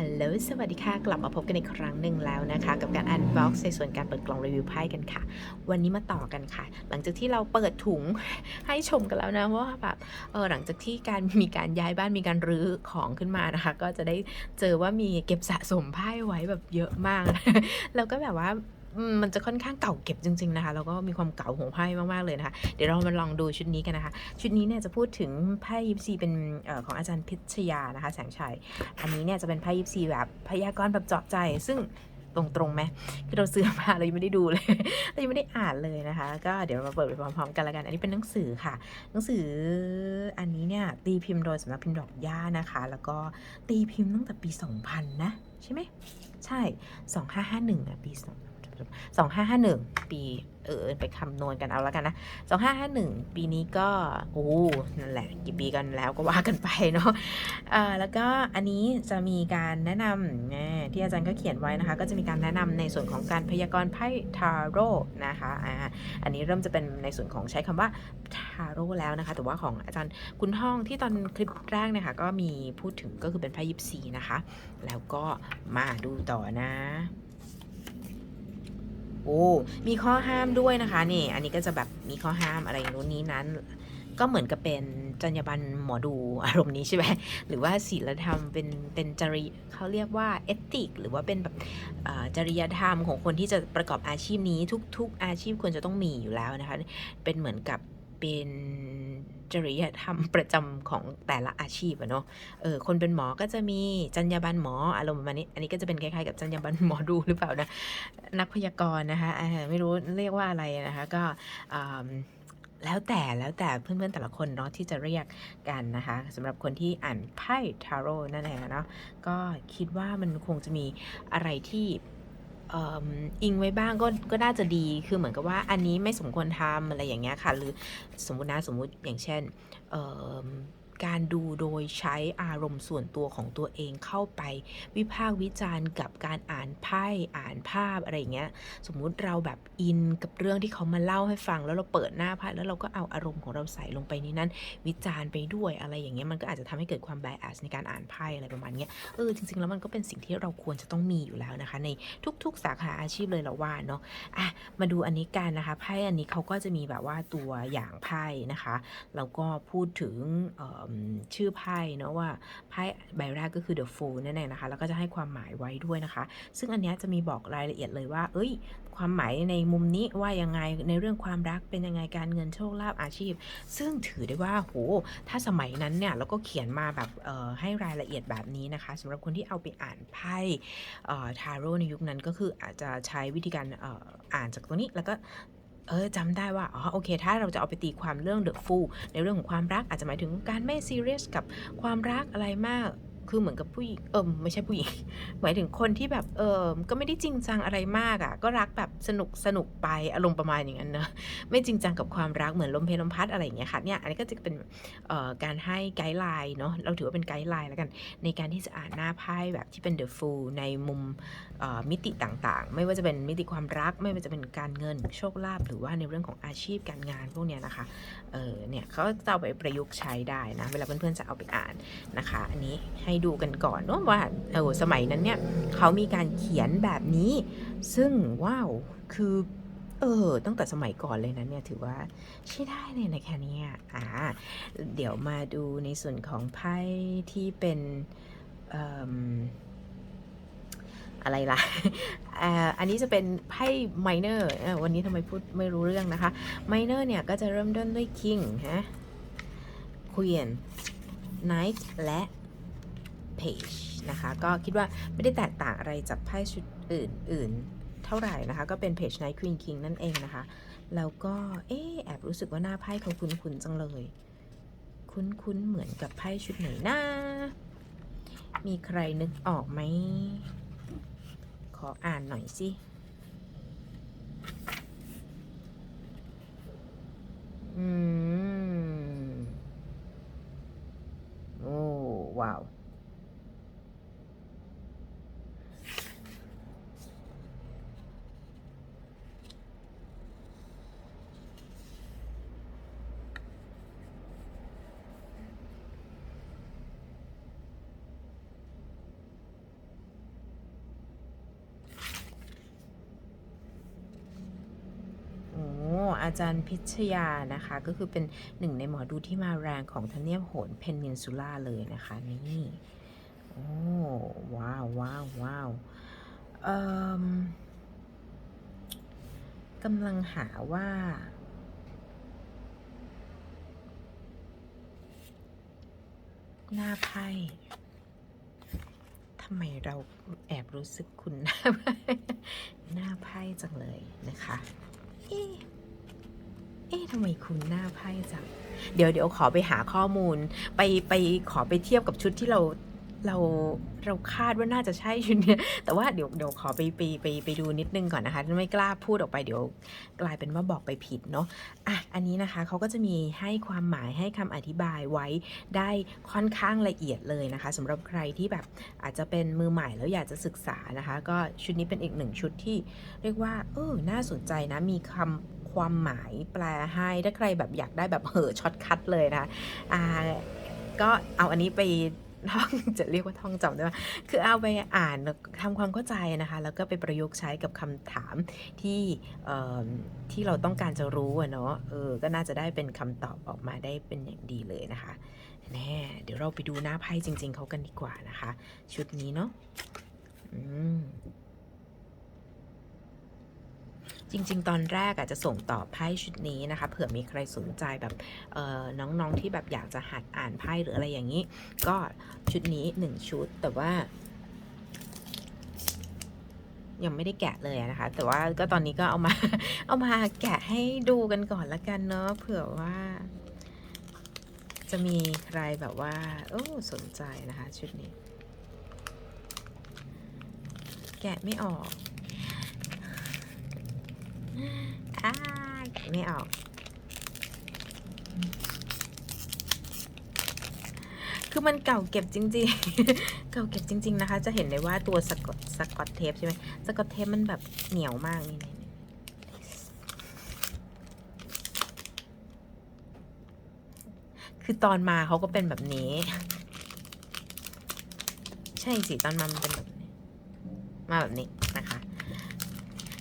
ฮัลโหล สวัสดีค่ะ กลับมาพบกันอีกครั้งหนึ่งแล้วนะคะ กับการอันบ็อกซ์ในส่วนการเปิดกล่องรีวิวไพ่กันค่ะ วันนี้มาต่อกันค่ะ หลังจากที่เราเปิดถุงให้ชมกันแล้วนะว่าแบบเออหลังจากที่การมีการย้ายบ้านมีการรื้อของขึ้นมานะคะ ก็จะได้เจอว่ามีเก็บสะสมไพ่ไว้แบบเยอะมาก แล้วก็แบบว่า มันจะค่อนข้างเก่าเก็บจริง ๆนะคะ แล้วก็มีความเก่าของไพ่มากๆเลยนะคะ เดี๋ยวเรามาลองดูชุดนี้กันนะคะ ชุดนี้เนี่ยจะพูดถึงไพ่ยิปซีเป็นออของอาจารย์พิชยานะคะ แสงชัย อันนี้เนี่ยจะเป็นไพ่ยิปซีแบบพยากรณ์แบบเจาะใจ ซึ่งตรงๆไหมคือเราซื้อมาเรายังไม่ได้ดูเลยเรายังไม่ได้อ่านเลยนะคะ ก็เดี๋ยวมาเปิดไปพร้อมๆกันละกัน อันนี้เป็นหนังสือค่ะ หนังสืออันนี้เนี่ยตีพิมพ์โดยสำนักพิมพ์ดอกย่านะคะ แล้วก็ตีพิมพ์ตั้งแต่ปี 2000 นะ ใช่ไหมใช่ 2551อะปี 2551 ปีเออไปคำนวณกันเอาแล้วกันนะ 2551 ปีนี้ก็โอ้นั่นแหละกี่ปีกันแล้วก็ว่ากันไปเนาะเอ่อแล้วก็อันนี้จะมีการแนะนำที่อาจารย์ก็เขียนไว้นะคะ ก็จะมีการแนะนำในส่วนของการพยากรณ์ไพ่ทาโร่นะคะอ่าอันนี้เริ่มจะเป็นในส่วนของใช้คำว่าทาโร่แล้วนะคะ แต่ว่าของอาจารย์คุณท่องที่ตอนคลิปแรกเนะคะก็มีพูดถึงก็คือเป็นไพ่ยิปซีนะคะ แล้วก็มาดูต่อนะ โอ้มีข้อห้ามด้วยนะคะนี่อันนี้ก็จะแบบมีข้อห้ามอะไรนู้นนี้นั้น ก็เหมือนกับเป็นจรรยาบรรณหมอดูอารมณ์นี้ใช่ไหมหรือว่าศีลธรรมเป็นเป็นจริเขาเรียกว่าเอติก หรือว่าเป็นแบบจริยธรรมของคนที่จะประกอบอาชีพนี้ทุก ๆ อาชีพควรจะต้องมีอยู่แล้วนะคะเป็นเหมือนกับเป็น จริยธรรมประจำของแต่ละอาชีพอะเนาะ เออ คนเป็นหมอก็จะมีจรรยาบรรณหมออารมณ์ประมาณนี้ อันนี้ก็จะเป็นคล้ายๆกับจรรยาบรรณหมอดูหรือเปล่านะ นักพยากรณ์นะคะไม่รู้เรียกว่าอะไรนะคะ ก็แล้วแต่แล้วแต่เพื่อนๆแต่ละคนเนาะที่จะเรียกกันนะคะสำหรับคนที่อ่านไพ่ทาโร่นั่นเองเนาะก็คิดว่ามันคงจะมีอะไรที่ อิงไว้บ้างก็ก็น่าจะดี คือเหมือนกับว่าอันนี้ไม่สมควรทำอะไรอย่างเงี้ยค่ะ หรือสมมตินะสมมุติอย่างเช่น การดูโดยใช้อารมณ์ส่วนตัวของตัวเองเข้าไป วิพากษ์วิจารณ์กับการอ่านไพ่อ่านภาพอะไรเงี้ย สมมุติเราแบบอินกับเรื่องที่เขามาเล่าให้ฟัง แล้วเราเปิดหน้าไพ่แล้วเราก็เอาอารมณ์ของเราใส่ลงไปในนั้น วิจารณ์ไปด้วยอะไรอย่างเงี้ยมันก็อาจจะทำให้เกิดความ bias ในการอ่านไพ่อะไรประมาณเนี้ยเออจริงๆแล้วมันก็เป็นสิ่งที่เราควรจะต้องมีอยู่แล้วนะคะ ในทุก ๆ สาขาอาชีพเลยเราว่าเนาะอะมาดูอันนี้กันนะคะไพ่อันนี้เขาก็จะมีแบบว่าตัวอย่างไพ่นะคะแล้วก็พูดถึงชื่อไพ่เนาะว่าไพ่ใบแรกก็คือ the fool นั่นเองนะคะ แล้วก็จะให้ความหมายไว้ด้วยนะคะ ซึ่งอันเนี้ยจะมีบอกรายละเอียดเลยว่า เอ้ย ความหมายในมุมนี้ว่ายังไงในเรื่องความรักเป็นยังไงการเงินโชคลาภอาชีพ ซึ่งถือได้ว่าโหถ้าสมัยนั้นเนี่ยแล้วก็เขียนมาแบบให้รายละเอียดแบบนี้นะคะสำหรับคนที่เอาไปอ่านไพ่ทาโร่ในยุคนั้นก็คืออาจจะใช้วิธีการอ่ออ่านจากตัวนี้แล้วก็ เออจำได้ว่าอ๋อโอเค ถ้าเราจะเอาไปตีความเรื่อง The Fool ในเรื่องของความรักอาจจะหมายถึงการไม่ซีเรียสกับความรักอะไรมาก คือเหมือนกับผู้หญิงเออไม่ใช่ผู้หญิง หมายถึงคนที่แบบเออก็ไม่ได้จริงจังอะไรมากอะ่ะ ก็รักแบบสนุกสนุกไปอารมณ์ประมาณอย่างนั้นเนอะไม่จริงจังกับความรักเหมือนลมเพลลมพัดอะไรอย่างเงี้ยค่ะเนี่ยอันนี้ก็จะเป็นเอ่อการให้ไกด์ไลน์เนาะเราถือว่าเป็นไกด์ไลน์แล้วกัน ในการที่จะอ่านหน้าไพ่แบบที่เป็น The Fool ในมุมเอ่อมิติต่างๆ ไม่ว่าจะเป็นมิติความรักไม่ว่าจะเป็นการเงินโชคลาภหรือว่าในเรื่องของอาชีพการงานพวกเนี้ยนะคะเออเนี่ยเขาจะเอาไปประยุกต์ใช้ได้นะเวลาเพื่อนๆจะเอาไปอ่านนะคะ อันนี้ให้ดูกันก่อนนว่าเออสมัยนั้นเนี่ยเขามีการเขียนแบบนี้ ซึ่งว้าวคือเออ ตั้งแต่สมัยก่อนเลยนะเนี่ย ถือว่าใช่ได้เลยนะคะเนี่ยอ่า เดี๋ยวมาดูในส่วนของไพ่ที่เป็นออะไรล่ะอ่าอันนี้จะเป็นไพ่ minor อ่าวันนี้ทำไมพูดไม่รู้เรื่องนะคะ minor เนี่ย ก็จะเริ่มต้นด้วย king ฮะ queen knight และ page นะคะ ก็คิดว่าไม่ได้แตกต่างอะไรจากไพ่ชุดอื่น ๆ เท่าไหร่นะคะ ก็เป็น page knight queen king นั่นเองนะคะ แล้วก็เอ๊ะแอบรู้สึกว่าหน้าไพ่เขาคุ้นๆจังเลย คุ้นๆเหมือนกับไพ่ชุดไหนนะมีใครนึกออกไหม ขออ่านหน่อยสิอืม โอ้ ว้าว อ อา จารย์พิชยานะคะ ก็คือเป็นหนึ่งในหมอดูที่มาแรงของทเนียบโหนเพนนินซูล่าเลยนะคะ นี่ โอ้ ว้าวว้าวว้าวกำลังหาว่า หน้าไพ่ทำไมเราแอบรู้สึกคุณหน้าไพ่หน้าไพ่จังเลยนะคะ เอ๊ะทำไมคุณหน้าไพ่จังเดี๋ยวเดี๋ยวขอไปหาข้อมูล ไปไปขอไปเทียบกับชุดที่เราเราเราคาดว่าน่าจะใช่ชุดเนี้ยแต่ว่าเดี๋ยวเดี๋ยวขอไปไปไปไปดูนิดนึงก่อนนะคะ ไม่กล้าพูดออกไปเดี๋ยวกลายเป็นว่าบอกไปผิดเนาะอะอันนี้นะคะเขาก็จะมีให้ความหมายให้คำอธิบายไว้ได้ค่อนข้างละเอียดเลยนะคะสำหรับใครที่แบบอาจจะเป็นมือใหม่แล้วอยากจะศึกษานะคะ ก็ชุดนี้เป็นอีกหนึ่งชุดที่เรียกว่าเออน่าสนใจนะมีคำ ความหมายแปลให้ถ้าใครแบบอยากได้แบบเหอช็อตคัทเลยนะอ่าก็เอาอันนี้ไปท่องจะเรียกว่าท่องจำได้ไหมคือเอาไปอ่านแล้วทำความเข้าใจนะคะ แล้วก็ไปประยุกต์ใช้กับคำถามที่เอ่อที่เราต้องการจะรู้อะเนาะเออก็น่าจะได้เป็นคำตอบออกมาได้เป็นอย่างดีเลยนะคะแน่เดี๋ยวเราไปดูหน้าไพ่จริง ๆเขากันดีกว่านะคะ ชุดนี้เนาะอืม จริง ๆ ตอนแรกอาจจะส่งต่อไพ่ชุดนี้นะคะ เผื่อมีใครสนใจแบบน้องๆที่แบบอยากจะหัดอ่านไพ่หรืออะไรอย่างนี้ ก็ชุดนี้หนึ่งชุดแต่ว่ายังไม่ได้แกะเลยนะคะ แต่ว่าก็ตอนนี้ก็เอามา เอามาแกะให้ดูกันก่อนละกันเนาะเผื่อว่า จะมีใครแบบว่า โอ้สนใจนะคะ ชุดนี้ แกะไม่ออก อ้าแกะไม่ออก คือมันเก่าเก็บจริง ๆ เก่าเก็บจริง ๆ นะคะ จะเห็นได้ว่าตัวสกอตสกอตเทปใช่ไหมสกอตเทปมันแบบเหนียวมากนี่คือตอนมาเขาก็เป็นแบบนี้ ใช่สิ ตอนมามันเป็นแบบนี้ มาแบบนี้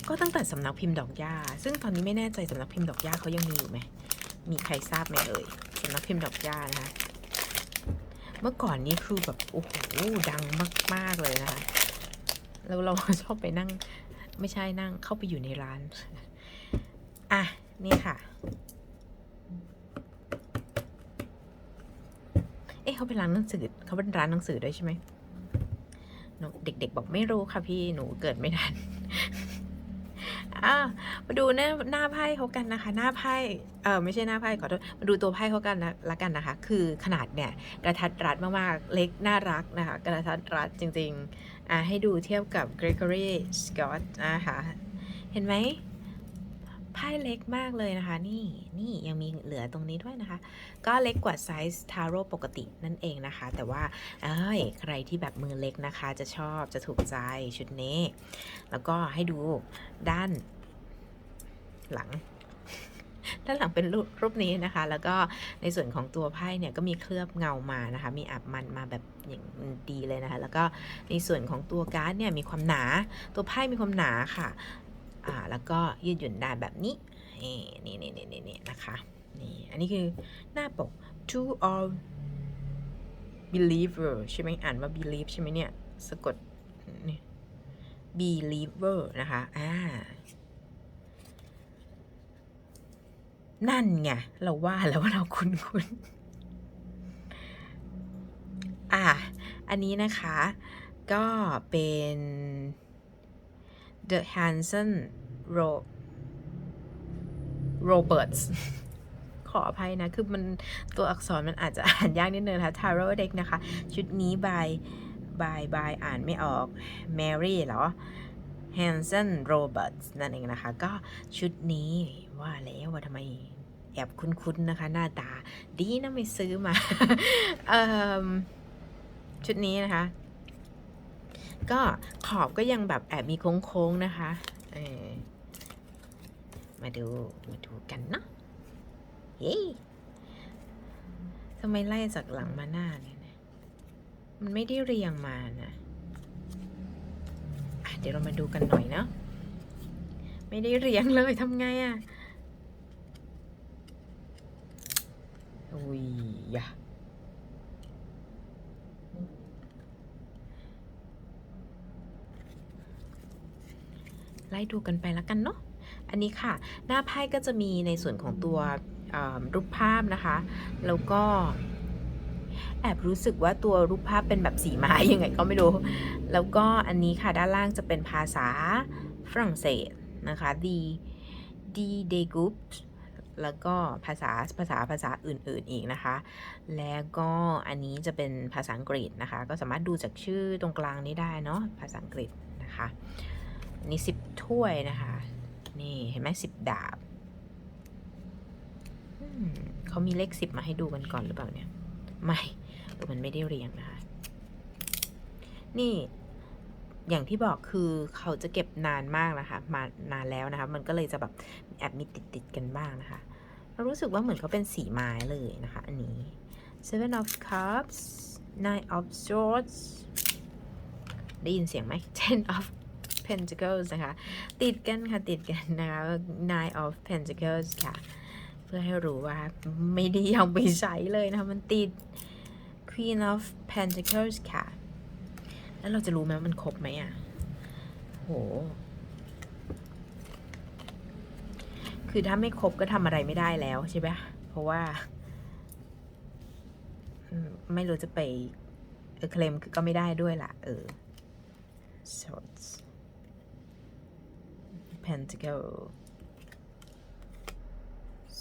ก็ตั้งแต่สำนักพิมพ์ดอกหญ้าซึ่งตอนนี้ไม่แน่ใจสำนักพิมพ์ดอกหญ้าเขายังมีอยู่ไหมมีใครทราบไหมเอ่ยสำนักพิมพ์ดอกหญ้านะคะเมื่อก่อนนี้คือแบบโอ้โหดังมาก ๆ เลยนะคะแล้วเราชอบไปนั่ง ไม่ใช่นั่งเข้าไปอยู่ในร้าน อะ นี่ค่ะ เอ๊ะเขาเป็นร้านหนังสือเขาเป็นร้านหนังสือด้วยใช่ไหมหนูเด็ก ๆ บอกไม่รู้ค่ะพี่หนูเกิดไม่ทัน อะมาดูหน้าหน้าไพ่เขากันนะคะ หน้าไพ่เออไม่ใช่หน้าไพ่ขอโทษมาดูตัวไพ่เขากันนะละกันนะคะ คือขนาดเนี่ยกระทัดรัดมากๆเล็กน่ารักนะคะ กระทัดรัดจริงๆอะให้ดูเทียบกับ Gregory Scott นะคะเห็นไหมไพ่เล็กมากเลยนะคะ นี่นี่ยังมีเหลือตรงนี้ด้วยนะคะ ก็เล็กกว่าไซส์ทาโร่ปกตินั่นเองนะคะ แต่ว่าเอ้ยใครที่แบบมือเล็กนะคะ จะชอบจะถูกใจชุดนี้ แล้วก็ให้ดูด้าน หลัง ด้านหลังเป็นรูปรูปนี้นะคะ แล้วก็ในส่วนของตัวไพ่เนี่ยก็มีเคลือบเงามานะคะ มีอับมันมาแบบอย่างดีเลยนะคะ แล้วก็ในส่วนของตัวการ์ดเนี่ยมีความหนา ตัวไพ่มีความหนาค่ะ อ่า แล้วก็ยืดหยุ่นได้แบบนี้ นี่นี่นี่นี่นี่นะคะ นี่ อันนี้คือหน้าปก to all believer ใช่ไหมอ่านว่า believe ใช่ไหมเนี่ย สะกดนี่ believer นะคะ อ่า นั่นไง เราว่าแล้วว่าเราคุ้นคุ้นอะ อันนี้นะคะ ก็เป็น The Hanson Ro Roberts ขออภัยนะ คือมันตัวอักษรมันอาจจะอ่านยากนิดนึงนะคะ Tarot Deck นะคะ ชุดนี้ by by by อ่านไม่ออก Mary เหรอ Hanson Roberts นั่นเองนะคะ ก็ชุดนี้ว่าแล้วว่าทำไมแอบคุ้นๆนะคะ หน้าตาดีนะไม่ซื้อมาอชุดนี้นะคะ ก็ขอบก็ยังแบบแอบมีโค้งๆนะคะมาดูมาดูกันเนาะเย้ทำไมไล่จากหลังมาหน้าเนี่ยมันไม่ได้เรียงมานะ เดี๋ยวเรามาดูกันหน่อยเนาะไม่ได้เรียงเลยทำไงอะ่ะอุ้ยยะไล่ดูกันไปแล้วกันเนาะ อันนี้ค่ะ หน้าไพ่ก็จะมีในส่วนของตัวรูปภาพนะคะ แล้วก็ แอบรู้สึกว่าตัวรูปภาพเป็นแบบสีไม้ยังไงก็ไม่รู้ แล้วก็อันนี้ค่ะด้านล่างจะเป็นภาษาฝรั่งเศสนะคะ d d d e g o u p แล้วก็ภาษาภาษาภาษาอื่นๆอีกนะคะ แล้วก็อันนี้จะเป็นภาษาอังกฤษนะคะ ก็สามารถดูจากชื่อตรงกลางนี้ได้เนาะภาษาอังกฤษนะคะนนี้สิบถ้วยนะคะ นี่เห็นไหมสิบดาบเขามีเลขสิบมาให้ดูกันก่อนหรือเปล่าเนี่ย ไม่ มันไม่ได้เรียงนะคะ นี่อย่างที่บอกคือเขาจะเก็บนานมากนะคะมานานแล้วนะคะ มันก็เลยจะแบบแอบมีติดติดกันบ้างนะคะ เรารู้สึกว่าเหมือนเขาเป็นสีไม้เลยนะคะ อันนี้ seven of cups nine of swords ได้ยินเสียงไหม ten of pentacles นะคะ ติดกันค่ะ ติดกันนะคะ nine of pentacles ค่ะ เพื่อให้รู้ว่าไม่ได้ยังไปใช้เลยนะคะ มันติด queen of pentacles ค่ะ แล้วเราจะรู้ไหมว่ามันครบไหมอะ โห คือถ้าไม่ครบก็ทำอะไรไม่ได้แล้วใช่ไหมเพราะว่า ไม่รู้จะไปเออเคลมก็ไม่ได้ด้วยล่ะ เออ swords pentacle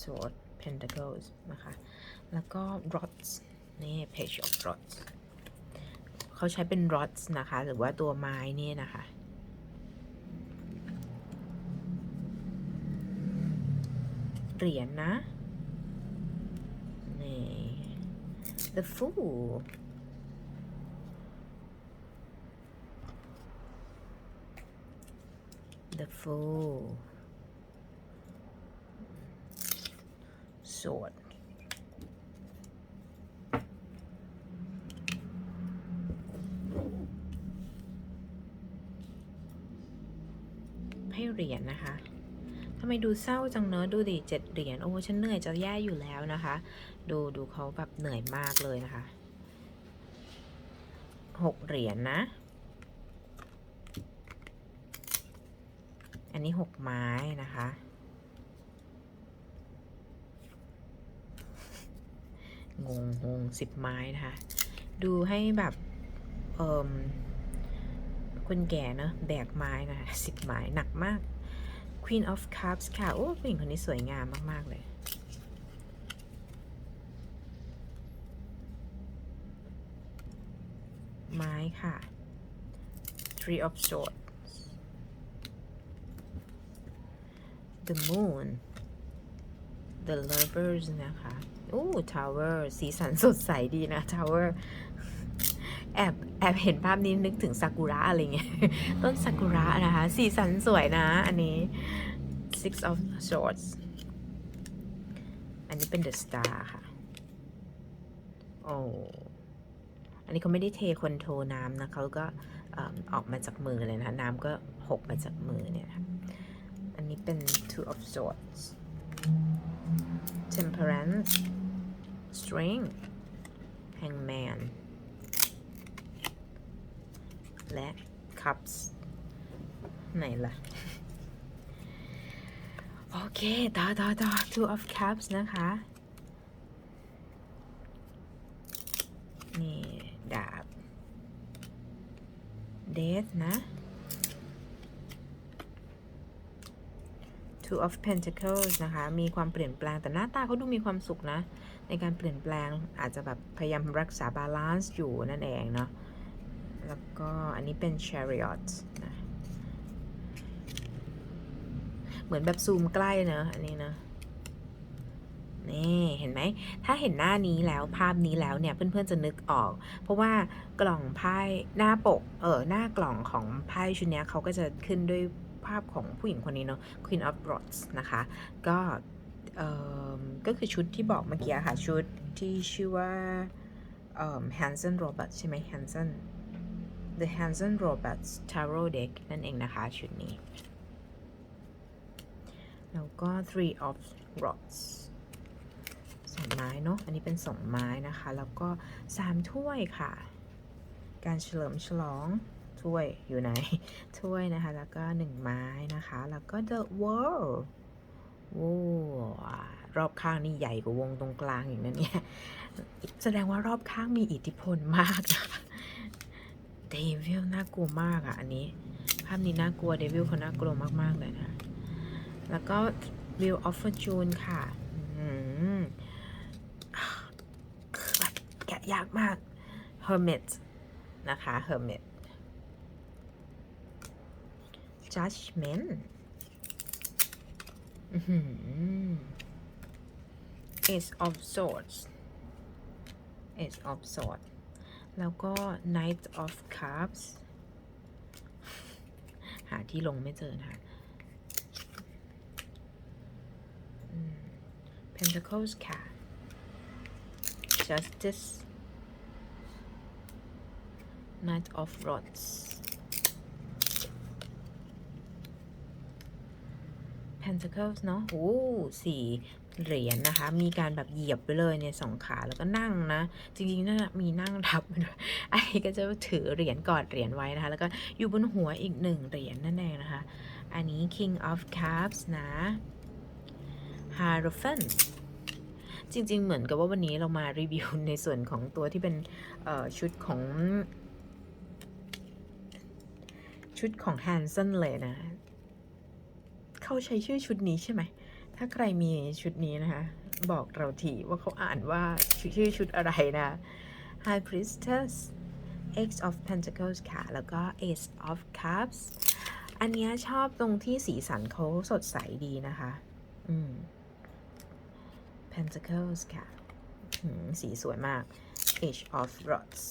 sword pentacles นะคะ แล้วก็ rods นี่ page of rods เขาใช้เป็น rods นะคะ หรือว่าตัวไม้นี่นะคะเหรียญนะนี่ the fool the fool sword รี ยญนะคะทำไมดูเศร้าจังเนอะดูดิเจ็ดเหรียญโอ้ฉันเหนื่อยจะแย่อยู่แล้วนะคะ ดูดูเขาแบบเหนื่อยมากเลยนะคะหกเหรียญนะอันนี้หกไม้นะคะงงงงสิบไม้นะคะ ดูให้แบบเอ่มคนแก่เนอะแบกไม้นะคะสิบไม้หนักมาก Queen of Cups ค่ะ โอ้ผู้หญิงคนนี้สวยงามมาก ๆ เลย ไม้ค่ะ Three of Swords The Moon The Lovers นะคะ โอ้ Tower สีสันสดใสดีนะ Tower แอบแอบเห็นภาพนี้นึกถึงซากุระอะไรเงี้ยต้นซากุระนะคะ สีสันสวยนะอันนี้ six of swords อันนี้เป็น the star ค่ะ โอ้อันนี้เขาไม่ได้เทคนโทน้ำนะเขาก็ออกมาจากมือเลยนะ น้ำก็หกมาจากมือเนี่ยนะอันนี้เป็น two of swords temperance strength hangman และ cups ไหนล่ะ โอเคต่อต่อต่อ two of cups นะคะ นี่ ดาบ death นะ two of pentacles นะคะ มีความเปลี่ยนแปลง แต่หน้าตาเขาดูมีความสุขนะ ในการเปลี่ยนแปลงอาจจะแบบพยายามรักษาบาลานซ์อยู่นั่นเองเนาะ แล้วก็อันนี้เป็น chariot นะ เหมือนแบบซูมใกล้เนอะอันนี้นะนี่เห็นไหม ถ้าเห็นหน้านี้แล้วภาพนี้แล้วเนี่ยเพื่อนๆจะนึกออก เพราะว่ากล่องไพ่หน้าปก เออหน้ากล่องของไพ่ชุดนี้เขาก็จะขึ้นด้วยภาพของผู้หญิงคนนี้เนาะ Queen of Rods นะคะ ก็เออก็คือชุดที่บอกเมื่อกี้ค่ะ ชุดที่ชื่อว่าเออ Hanson Robert ใช่ไหม Hanson The Hanson Roberts Tarot Deck นั่นเองนะคะ ชุดนี้ แล้วก็ three of rods สองไม้เนาะ อันนี้เป็นสองไม้นะคะ แล้วก็สามถ้วยค่ะ การเฉลิมฉลองถ้วยอยู่ไหนถ้วยนะคะ แล้วก็หนึ่งไม้นะคะ แล้วก็ the world โว้รอบข้างนี่ใหญ่กว่าวงตรงกลางอีกนะเนี่ย แสดงว่ารอบข้างมีอิทธิพลมากนะคะ เดวิลน่ากลัวมากอะ่ะ อันนี้ ภาพนี้น่ากลัวเดวิลเขาน่ากลัวมาก ๆ เลยนะแล้วก็ Wheel of Fortune ค่ะคือแบบแกะยากมาก Hermit นะคะ Hermit Judgment อื้อหือ Ace of Swords Ace of Swords แล้วก็ Knight of Cups หาที่ลงไม่เจอนะคะ Pentacles ค่ะ Justice Knight of Rods Pentacles เนาะโอ้สี เหรียญนะคะ มีการแบบเหยียบไปเลยเนี่ยสองขาแล้วก็นั่งนะ จริงๆน่ามีนั่งทับไอ้ก็จะถือเหรียญกอดเหรียญไว้นะคะ แล้วก็อยู่บนหัวอีกหนึ่งเหรียญนั่นเองนะคะ อันนี้ King of Cups นะ Hierophant จริง ๆ เหมือนกับว่าวันนี้เรามารีวิวในส่วนของตัวที่เป็นชุดของ ชุดของแฮนเซนเลยนะ เขาใช้ชื่อชุดนี้ใช่ไหม ถ้าใครมีชุดนี้นะคะ บอกเราทีว่าเขาอ่านว่าชื่อชุดอะไรนะ High Priestess X of Pentacles ค่ะ แล้วก็ Ace of Cups อันนี้ชอบตรงที่สีสันเขาสดใสดีนะคะ อืม Pentacles ค่ะ สีสวยมาก Age of Rods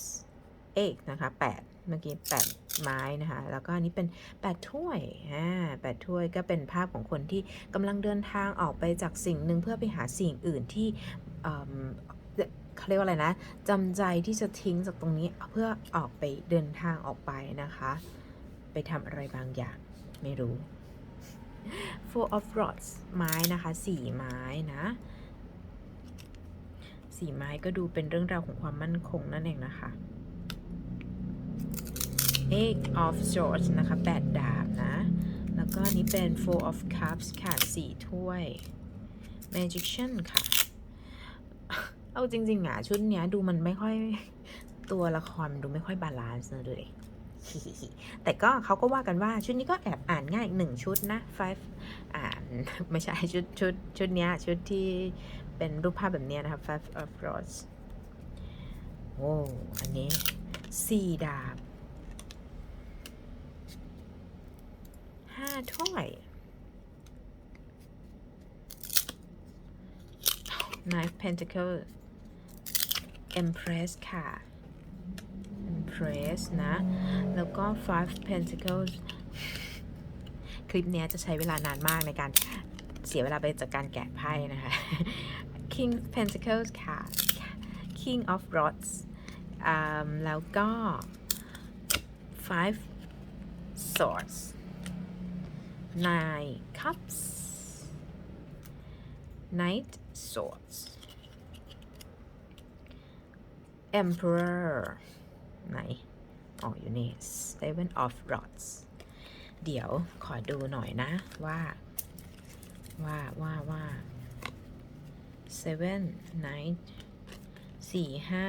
เอกนะคะแปด เมื่อกี้แปดไม้นะคะ แล้วก็อันนี้เป็นแปดถ้วยอ่าแปดถ้วยก็เป็นภาพของคนที่กำลังเดินทางออกไปจากสิ่งหนึ่งเพื่อไปหาสิ่งอื่นที่เออเขาเรียกว่าอะไรนะจำใจที่จะทิ้งจากตรงนี้เพื่อออกไปเดินทางออกไปนะคะ ไปทำอะไรบางอย่างไม่รู้ Four of Rods ไม้นะคะสี่ไม้นะสี่ไม้ก็ดูเป็นเรื่องราวของความมั่นคงนั่นเองนะคะ Eight of Swords นะคะแปดดาบนะ แล้วก็นี้เป็น Four of Cups ค่ะสี่ถ้วย Magician ค่ะ เอาจริงๆอะชุดเนี้ยดูมันไม่ค่อยตัวละครมันดูไม่ค่อยบาลานซ์นะดูดิแต่ก็เขาก็ว่ากันว่าชุดนี้ก็แอบอ่านง่ายอีกหนึ่งชุดนะ five อ่านไม่ใช่ชุดชุดชุดเนี้ยชุดที่เป็นรูปภาพแบบเนี้ยนะคะ five of rods โอ้อันนี้สี่ดาบ ห้าถ้วย Knife Pentacle Empress ค่ะ Empress นะ แล้วก็ Five Pentacles คลิปนี้จะใช้เวลานานมากในการเสียเวลาไปจากการแกะไพ่นะคะ King Pentacles ค่ะ King of Rods แล้วก็ Five Swords Nine Cups Knight Swords Emperor ไหนอ๋ออยู่นี่ Seven of Rods เดี๋ยวขอดูหน่อยนะว่า ว่าว่าว่า Seven Nine สี่ห้า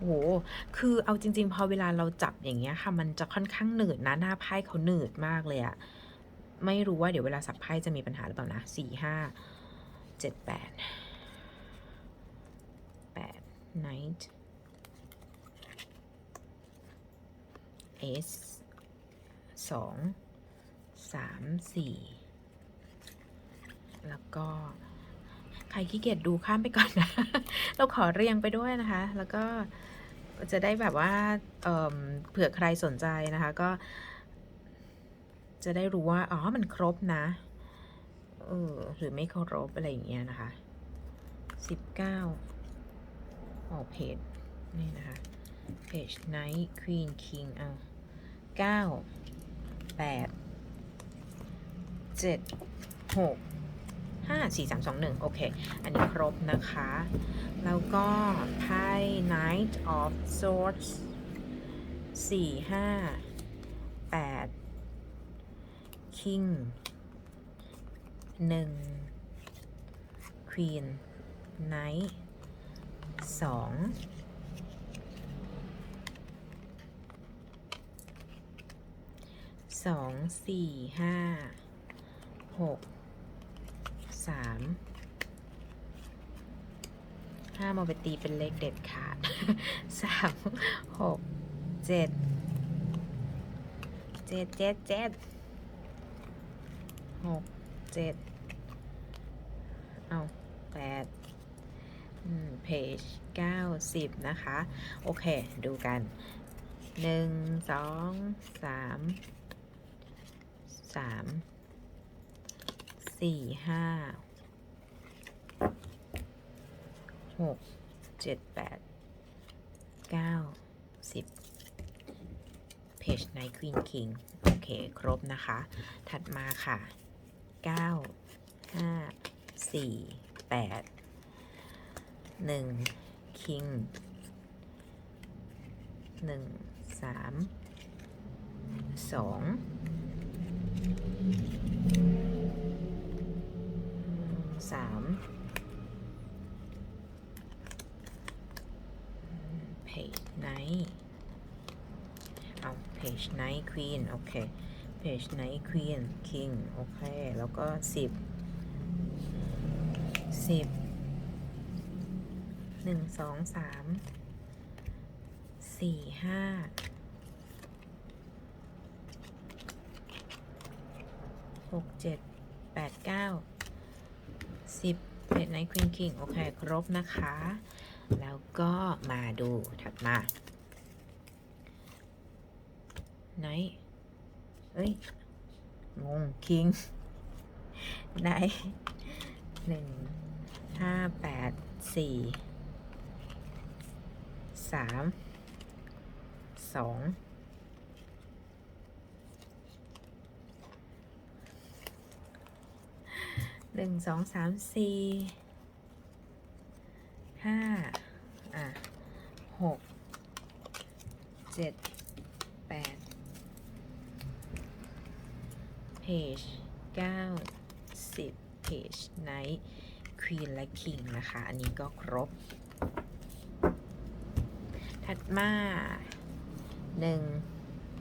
โห คือเอาจริง ๆ พอเวลาเราจับอย่างเงี้ยค่ะ มันจะค่อนข้างหนืดนะ หน้าไพ่เขาหนืดมากเลยอะไม่รู้ว่าเดี๋ยวเวลาสับไพ่จะมีปัญหาหรือเปล่านะสี่ห้าเจ็ดแปดแปด night s สองสามสี่แล้วก็ ใครขี้เกียจดูข้ามไปก่อนนะ เราขอเรียงไปด้วยนะคะ แล้วก็จะได้แบบว่าเเผื่อใครสนใจนะคะ ก็ จะได้รู้ว่า อ๋อ มันครบนะ เออ หรือไม่ครพอะไรอย่างเงี้ยนะคะสิบเก้าออกเพจ นี่นะคะ เพจ Night Queen King เอาเก้าแปดเจ็ดหก ห้าสี่สามสองหนึ่งโอเค อันนี้ครบนะคะ แล้วก็ไพ่ Knight of Swords สี่ห้าแปด King หนึ่ง Queen Knight สองสองสี่ห้าหก สามห้ามาไปตีเป็นเลขเด็ดขาดสามหกเจ็ดเจ็ดเจ็ดเจ็ดหกเจ็ดเอาแปดเพจเก้าสิบนะคะ โอเค ดูกันหนึ่งสองสามสาม สี่ห้าหกเจ็ดแปดเก้าสิบเพจไนควีนคิงโอเค ครบนะคะ ถัดมาค่ะเก้าห้าสี่แปดหนึ่งคิงหนึ่งสามสอง สามเพจไนเอาเพจไนควีนโอเคเพจไนควีนคิงโอเค แล้วก็สิบสิบหนึ่งสองสามสี่ห้าหกเจ็ดแปดเก้า สิบเพจไนควีนคิงโอเค ครบนะคะ แล้วก็มาดูถัดมาไนเอ้ย งงคิงไนหนึ่งห้าแปดสี่สามสอง หนึ่งสองสามสี่ห้าอะหกเจ็ดแปดเพจเก้าสิบเพจไนท์ควีนและคิงนะคะ อันนี้ก็ครบ ถัดมาหนึ่ง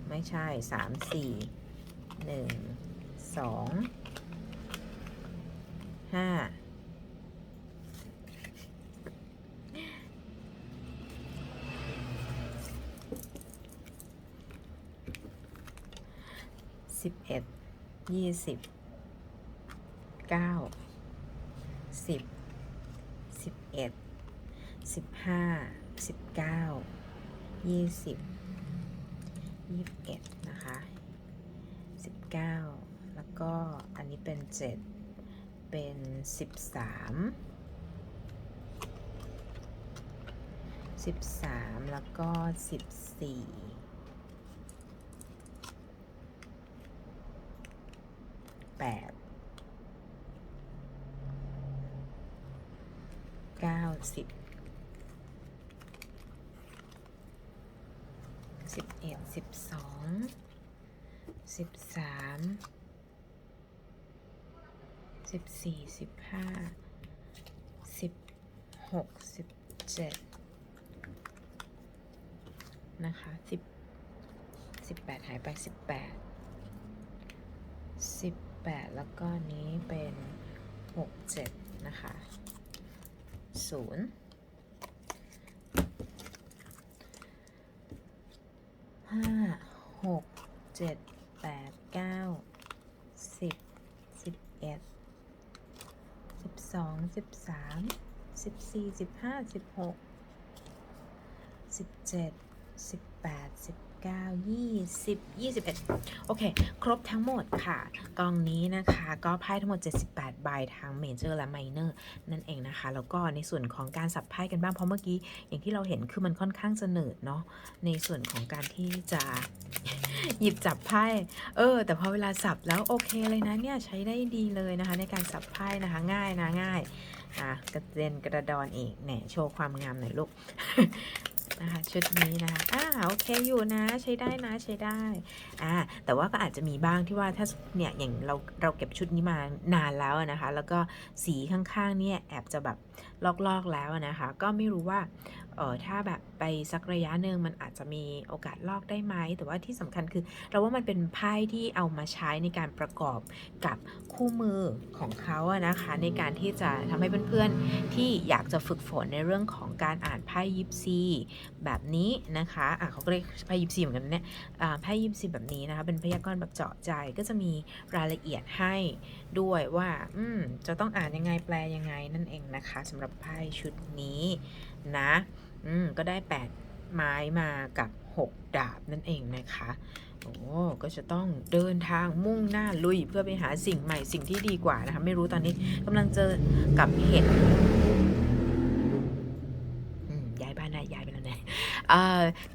ไม่ใช่สามสี่หนึ่งสอง ห้าสิบเอ็ดยี่สิบเก้าสิบสิบเอ็ดสิบห้าสิบเก้ายี่สิบยี่สิบเอ็ดนะคะสิบเก้าแล้วก็อันนี้เป็นเจ็ด เป็นสิบสามสิบสามแล้วก็สิบสี่แปดเก้าสิบสิบเอ็ดสิบสองสิบสาม สิบสี่สิบห้าสิบหกสิบเจ็ดนะคะสิบสิบแปดหายไปสิบแปดสิบแปดแล้วก็นี้เป็นหกเจ็ดนะคะศูนย์ห้าหกเจ็ดเก้าสิบสิบเอ็ดสิบ สิบสามสิบสี่สิบห้าสิบหกสิบเจ็ดสิบแปดสิบเก้ายี่สิบยี่สิบเอ็ดโอเค ครบทั้งหมดค่ะ กองนี้นะคะ ก็ไพ่ทั้งหมด 78 ใบทั้งเมเจอร์และไมเนอร์นั่นเองนะคะ แล้วก็ในส่วนของการสับไพ่กันบ้าง เพราะเมื่อกี้ อย่างที่เราเห็นคือมันค่อนข้างจะเหนืดเนาะในส่วนของการที่จะ หยิบจับไพ่ เออ แต่พอเวลาสับแล้วโอเคเลยนะเนี่ยใช้ได้ดีเลยนะคะ ในการสับไพ่นะคะ ง่ายนะง่ายอะกระเด็นกระดอนอีกแหนโชว์ความงามหน่อยลูก นะคะชุดนี้นะคะอ่าโอเคอยู่นะใช้ได้นะใช้ได้อ่าแต่ว่าก็อาจจะมีบ้างที่ว่าถ้าเนี่ยอย่างเราเราเก็บชุดนี้มานานแล้วนะคะ แล้วก็สีข้างๆเนี่ยแอบจะแบบลอกๆแล้วนะคะ ก็ไม่รู้ว่าเออถ้าแบบไปสักระยะหนึ่งมันอาจจะมีโอกาสลอกได้ไหมแต่ว่าที่สำคัญคือ เราว่ามันเป็นไพ่ที่เอามาใช้ในการประกอบกับคู่มือของเขาอะนะคะ ในการที่จะทำให้เพื่อนๆที่อยากจะฝึกฝนในเรื่องของการอ่านไพ่ยิปซีแบบนี้นะคะอะเขาก็เรียกไพ่ยิปซีเหมือนกันเนี่ยอ่าไพ่ยิปซีแบบนี้นะคะ เป็นพยากรณ์แบบเจาะใจก็จะมีรายละเอียดให้ด้วยว่าอืมจะต้องอ่านยังไงแปลยังไงนั่นเองนะคะสำหรับไพ่ชุดนี้นะอืมก็ได้ 8 ไม้มากับ 6 ดาบนั่นเองนะคะโอ้ก็จะต้องเดินทางมุ่งหน้าลุยเพื่อไปหาสิ่งใหม่สิ่งที่ดีกว่านะคะ ไม่รู้ตอนนี้กำลังเจอกับเหตุอืมย้ายบ้านได้ย้ายไปแล้วเนี่ยเอ่อ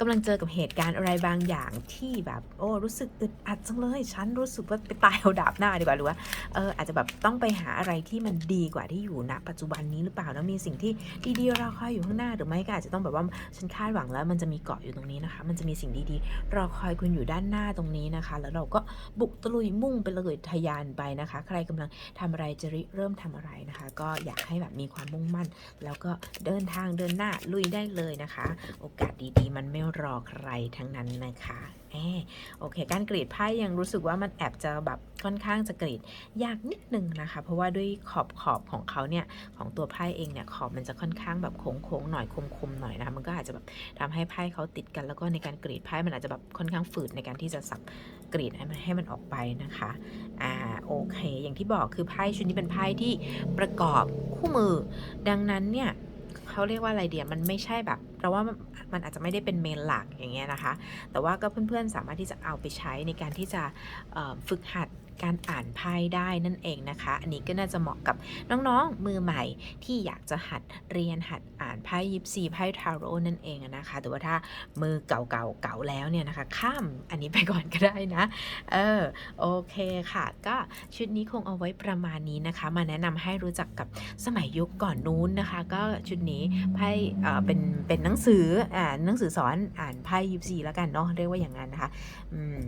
กำลังเจอกับเหตุการณ์อะไรบางอย่างที่แบบโอ้รู้สึกอึดอัดจังเลย ฉันรู้สึกว่าไปตายเอาดาบหน้าดีกว่าหรือว่าเอออาจจะแบบต้องไปหาอะไรที่มันดีกว่าที่อยู่ณปัจจุบันนี้หรือเปล่าแล้วมีสิ่งที่ดีๆรอคอยอยู่ข้างหน้าหรือไม่ก็อาจจะต้องแบบว่าฉันคาดหวังแล้วมันจะมีเกาะอยู่ตรงนี้นะคะ มันจะมีสิ่งดีๆรอคอยคุณอยู่ด้านหน้าตรงนี้นะคะ แล้วเราก็บุกตะลุยมุ่งไปเลยทะยานไปนะคะ ใครกำลังทำอะไรจะริเริ่มทำอะไรนะคะ ก็อยากให้แบบมีความมุ่งมั่น แล้วก็เดินทางเดินหน้าลุยได้เลยนะคะ โอกาสดีๆ มันไม่รอใครทั้งนั้นนะคะแอบโอเค การกรีดไพ่ยังรู้สึกว่ามันแอบจะแบบค่อนข้างจะกรีดยากนิดนึงนะคะ เพราะว่าด้วยขอบขอบของเขาเนี่ยของตัวไพ่เองเนี่ยขอบมันจะค่อนข้างแบบโค้งๆหน่อยคมๆหน่อยนะคะมันก็อาจจะแบบทำให้ไพ่เขาติดกัน แล้วก็ในการกรีดไพ่มันอาจจะแบบค่อนข้างฝืดในการที่จะสับกรีดให้มันให้มันออกไปนะคะอ่าโอเค อย่างที่บอกคือไพ่ชุดนี้เป็นไพ่ที่ประกอบคู่มือ ดังนั้นเนี่ย เขาเรียกว่าอะไรเดียมันไม่ใช่แบบเราว่ามันอาจจะไม่ได้เป็นเมนหลักอย่างเงี้ยนะคะ แต่ว่าก็เพื่อนๆสามารถที่จะเอาไปใช้ในการที่จะฝึกหัด การอ่านไพ่ได้นั่นเองนะคะ อันนี้ก็น่าจะเหมาะกับน้องๆมือใหม่ที่อยากจะหัดเรียนหัดอ่านไพ่ยิปซีไพ่ทาโร่นั่นเองนะคะแต่ว่าถ้ามือเก่าๆเก่าแล้วเนี่ยนะคะ ข้ามอันนี้ไปก่อนก็ได้นะ เออโอเคค่ะ ก็ชุดนี้คงเอาไว้ประมาณนี้นะคะ มาแนะนำให้รู้จักกับสมัยยุคก่อนนู้นนะคะ ก็ชุดนี้ไพ่เอ่อเป็นเป็นหนังสืออ่านหนังสือสอนอ่านไพ่ยิปซีแล้วกันเนาะเรียกว่าอย่างนั้นนะคะอืม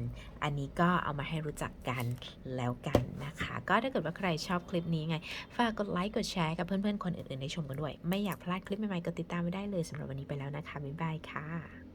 อันนี้ก็เอามาให้รู้จักกันแล้วกันนะคะ ก็ถ้าเกิดว่าใครชอบคลิปนี้ไง ฝากกดไลค์กดแชร์กับเพื่อนๆคนอื่นๆได้ชมกันด้วย ไม่อยากพลาดคลิปใหม่ๆก็ติดตามไว้ได้เลยสำหรับวันนี้ไปแล้วนะคะบ๊ายบายค่ะ